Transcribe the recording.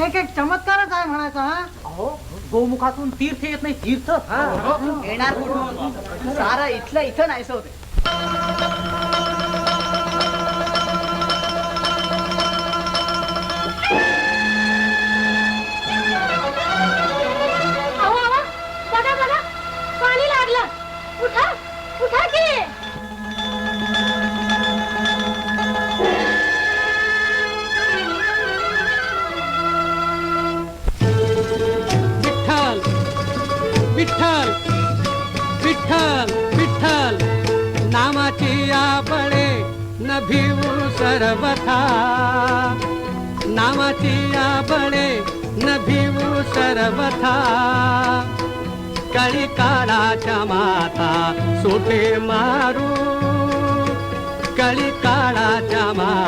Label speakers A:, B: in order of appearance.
A: एक एक चमत्कारच आहे म्हणायचा हा.
B: अहो गोमुखातून तीर्थ येत नाही तीर्थ.
C: येणार कुठून? सारा इथलं इथं नाहीसं होते.
D: विठ्ठल विठ्ठल विठ्ठल नामाची बळे न भिवू सर्वथा. नामाची बळे न भिवू सर्वथा. कळी काळाच्या माता सुटे मारू. कळी काळाच्या माता